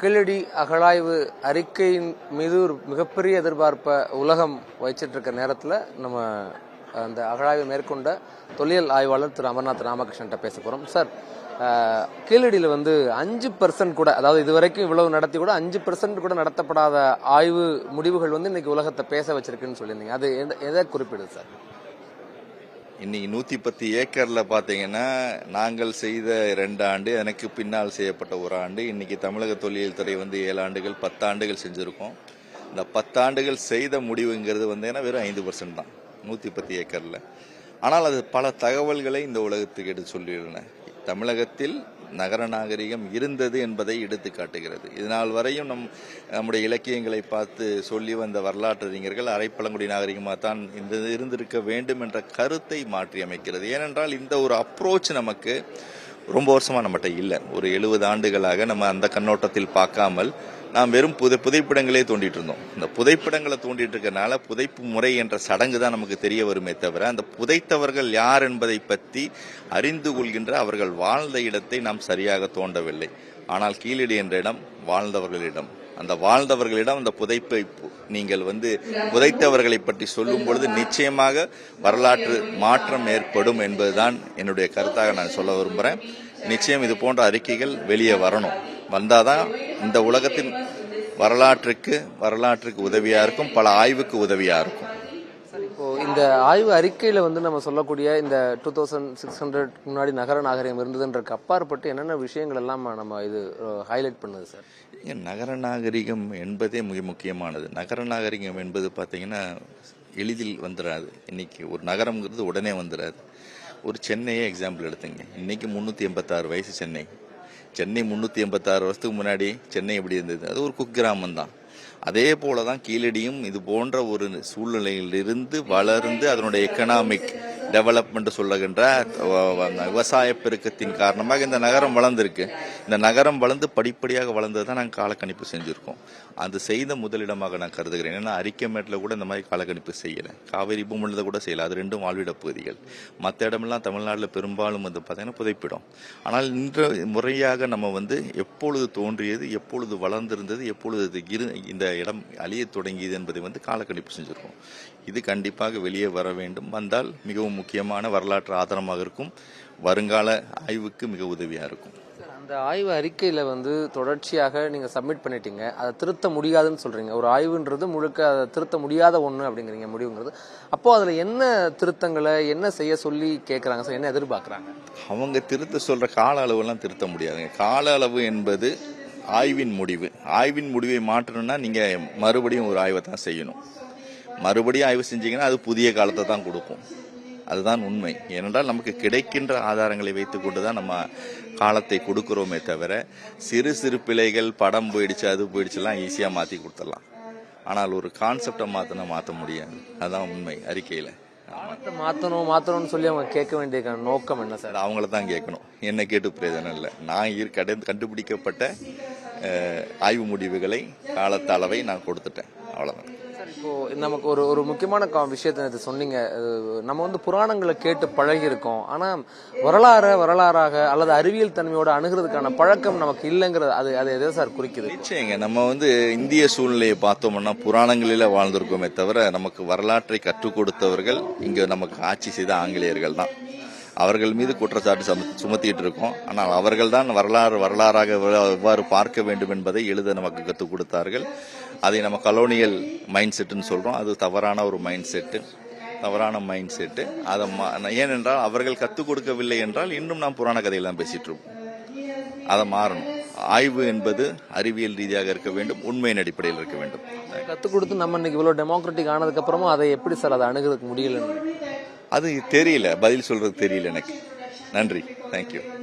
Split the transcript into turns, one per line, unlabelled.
கீழடி அகழாய்வு அறிக்கையின் மீது ஒரு மிகப்பெரிய எதிர்பார்ப்பை உலகம் வச்சிட்டு இருக்க நேரத்தில் நம்ம அந்த அகழாய்வை மேற்கொண்ட தொல்லியல் ஆய்வாளர் திரு அமர்நாத் ராமகிருஷ்ணன்ட்ட பேச போகிறோம் சார் கீழடியில் வந்து அஞ்சு பர்சன்ட் கூட அதாவது இதுவரைக்கும் இவ்வளவு நடத்தி கூட அஞ்சு பர்சன்ட் கூட நடத்தப்படாத ஆய்வு முடிவுகள் வந்து இன்னைக்கு உலகத்தை பேச வச்சிருக்குன்னு சொல்லியிருந்தீங்க. அது எதை குறிப்பிடுது சார்?
இன்னைக்கு நூத்தி பத்து ஏக்கர்ல பாத்தீங்கன்னா நாங்கள் செய்த ரெண்டு ஆண்டு எனக்கு பின்னால் செய்யப்பட்ட ஒரு ஆண்டு. இன்னைக்கு தமிழக தொழில் துறை வந்து ஏழு ஆண்டுகள் பத்தாண்டுகள் செஞ்சிருக்கோம். இந்த பத்தாண்டுகள் செய்த முடிவுங்கிறது வந்து வெறும் ஐந்து பர்சன்ட் தான் நூத்தி பத்து ஏக்கர்ல. ஆனால் அது பல தகவல்களை இந்த உலகத்துக்கு எடுத்து சொல்லியுள்ளன தமிழகத்தில் நகர நாகரிகம் இருந்தது என்பதை எடுத்து காட்டுகிறது. இதனால் வரையும் நம் நம்முடைய இலக்கியங்களை பார்த்து சொல்லி வந்த வரலாற்றறிஞர்கள் அரைப்பழங்குடி நாகரிகமாக தான் இந்த இருந்திருக்க வேண்டும் என்ற கருத்தை மாற்றி அமைக்கிறது ஏனென்றால் இந்த ஒரு அப்ரோச் நமக்கு ரொம்ப வருஷமாக நம்மகிட்ட இல்லை. ஒரு எழுபது ஆண்டுகளாக நம்ம அந்த கண்ணோட்டத்தில் பார்க்காமல் நாம் வெறும் புதை புதைப்பிடங்களே தோண்டிட்டு இருந்தோம். இந்த புதைப்படங்களை தோண்டிட்டு இருக்கனால புதைப்பு முறை என்ற சடங்கு தான் நமக்கு தெரிய வருமே தவிர அந்த புதைத்தவர்கள் யார் என்பதை பற்றி அறிந்து கொள்கின்ற அவர்கள் வாழ்ந்த இடத்தை நாம் சரியாக தோண்டவில்லை. ஆனால் கீழடி என்ற இடம் வாழ்ந்தவர்களிடம். அந்த வாழ்ந்தவர்களிடம் அந்த புதைப்பை பு- நீங்கள் வந்து புதைத்தவர்களை பற்றி சொல்லும் பொழுது நிச்சயமாக வரலாற்று மாற்றம் ஏற்படும் என்பதுதான் என்னுடைய கருத்தாக நான் சொல்ல விரும்புகிறேன் நிச்சயம் இது போன்ற அறிக்கைகள் வெளியே வரணும். வந்தாதான் இந்த உலகத்தின் வரலாற்றுக்கு வரலாற்றுக்கு உதவியா இருக்கும் பல ஆய்வுக்கு உதவியா இருக்கும்.
இந்த ஆய்வு அறிக்கையில வந்து நம்ம சொல்லக்கூடிய இந்த டூ தௌசண்ட் சிக்ஸ் ஹண்ட்ரட் முன்னாடி நகர நாகரிகம் இருந்ததுன்றக்கு அப்பாற்பட்டு என்னென்ன விஷயங்கள் எல்லாம் நம்ம இது ஹைலைட் பண்ணுது சார்
நகர நாகரிகம் என்பதே மிக முக்கியமானது. நகர நாகரிகம் என்பது பார்த்தீங்கன்னா எளிதில் வந்துடாது இன்னைக்கு ஒரு நகரம்ங்கிறது உடனே வந்துடாது ஒரு சென்னையே எக்ஸாம்பிள் எடுத்துங்க. இன்னைக்கு முந்நூற்றி எண்பத்தாறு வயசு சென்னை. சென்னை முந்நூற்றி எண்பத்தாறு வருஷத்துக்கு முன்னாடி சென்னை எப்படி இருந்தது? அது ஒரு குக்கிராமம் தான் அதே போல தான் கீழடியும் இது போன்ற ஒரு சூழ்நிலையிலிருந்து வளர்ந்து அதனுடைய எக்கனாமிக் டெவலப்மெண்ட் சொல்லுகின்ற விவசாய பெருக்கத்தின் காரணமாக இந்த நகரம் வளர்ந்துருக்கு. இந்த நகரம் வளர்ந்து படிப்படியாக வளர்ந்தது தான் நாங்கள் காலக்கணிப்பு செஞ்சுருக்கோம். அது செய்த முதலிடமாக நான் கருதுகிறேன். ஏன்னா அரிக்கமேட்டில் கூட இந்த மாதிரி காலக்கணிப்பு செய்யலை. காவேரி பூமியில் கூட செய்யலை. அது ரெண்டும் வாழ்விட பகுதிகள். மற்ற இடமெல்லாம் தமிழ்நாட்டில் பெரும்பாலும் வந்து பார்த்தீங்கன்னா புதைப்பிடம். ஆனால் இன்று முறையாக நம்ம வந்து எப்பொழுது தோன்றியது எப்பொழுது வளர்ந்திருந்தது எப்பொழுது இரு இந்த இடம் அழியத் தொடங்கியது என்பதை வந்து காலக்கணிப்பு செஞ்சுருக்கோம். இது கண்டிப்பாக வெளியே வர வேண்டும். வந்தால் மிகவும் முக்கியமான வரலாற்று ஆதாரமாக இருக்கும். வருங்கால ஆய்வுக்கு மிக உதவியாக இருக்கும்.
அந்த ஆய்வு அறிக்கையில வந்து தொடர்ச்சியாக நீங்க சப்மிட் பண்ணிட்டீங்க. அதை திருத்த முடியாதுன்னு சொல்றீங்க. ஒரு ஆய்வுன்றது முழுக்க அதை திருத்த முடியாத ஒண்ணு அப்படிங்கிறீங்க முடிவுங்கிறது. அப்போ அதுல என்ன திருத்தங்களை என்ன செய்ய சொல்லி கேட்கறாங்க சார்? என்ன எதிர்பார்க்கறாங்க?
அவங்க திருத்த சொல்ற கால அளவெல்லாம் திருத்த முடியாதுங்க. கால அளவு என்பது ஆய்வின் முடிவு. ஆய்வின் முடிவை மாற்றணும்னா நீங்க மறுபடியும் ஒரு ஆய்வை தான் செய்யணும். மறுபடியும் ஆய்வு செஞ்சீங்கன்னா அது புதிய காலத்தை தான் கொடுக்கும். அதுதான் உண்மை. ஏனென்றால் நமக்கு கிடைக்கின்ற ஆதாரங்களை வைத்துக்கொண்டு தான் நம்ம காலத்தை கொடுக்கிறோமே தவிர சிறு சிறு பிழைகள் படம் போயிடுச்சு அது போயிடுச்சுலாம் ஈஸியாக மாற்றி கொடுத்துடலாம். ஆனால் ஒரு கான்செப்டை மாற்றினா மாற்ற முடியாது. அதுதான் உண்மை அறிக்கையில்.
மாத்தணும் மாத்தணும்னு சொல்லி அவங்க கேட்க வேண்டிய நோக்கம் என்ன சார்?
அவங்கள தான் கேட்கணும். என்ன கேட்டு பிரயோஜனம் இல்லை. நான் இரு கண்டுபிடிக்கப்பட்ட ஆய்வு முடிவுகளை காலத்தளவை நான் கொடுத்துட்டேன். அவ்வளவுதான்.
இப்போது இப்போ நமக்கு ஒரு ஒரு முக்கியமான கா- விஷயத்தை நேத்து சொன்னீங்க. நம்ம வந்து புராணங்களை கேட்டு பழகியிருக்கோம். ஆனால் ஆனா வரலாறு வரலாறாக அல்லது அறிவியல் தன்மையோட அணுகிறதுக்கான பழக்கம் நமக்கு இல்லைங்கிறது அது அது எதை சார் குறிக்குது?
நிச்சயங்க. நம்ம வந்து இந்திய சூழ்நிலையை பார்த்தோம்னா புராணங்களில வாழ்ந்திருக்கோமே தவிர நமக்கு வரலாற்றை கற்றுக் கொடுத்தவர்கள் இங்க நமக்கு ஆட்சி செய்த ஆங்கிலேயர்கள் தான். அவர்கள் மீது குற்றச்சாட்டு சுமத்திட்டு இருக்கோம். ஆனால் அவர்கள் தான் வரலாறு வரலாறாக எவ்வாறு பார்க்க வேண்டும் என்பதை எழுத நமக்கு கற்றுக் கொடுத்தார்கள். அதை நம்ம கலோனியல் மைண்ட் செட்டுன்னு சொல்றோம். அது தவறான ஒரு மைண்ட் செட்டு தவறான மைண்ட் செட்டு அதை ஏனென்றால் அவர்கள் கற்றுக் கொடுக்கவில்லை என்றால் இன்னும் நாம் புராண கதையெல்லாம் பேசிட்டு இருப்போம். அதை மாறணும். ஆய்வு என்பது அறிவியல் ரீதியாக இருக்க வேண்டும் உண்மையின் அடிப்படையில் இருக்க வேண்டும்.
கத்துக் கொடுத்து நம்ம இன்னைக்கு இவ்வளவு டெமோக்ராட்டிக் ஆனதுக்கு அப்புறமும் அதை எப்படி சார் அதை அணுகிறதுக்கு முடியலன்னு?
அது தெரியல. பதில் சொல்றது தெரியல எனக்கு. நன்றி. தேங்க்யூ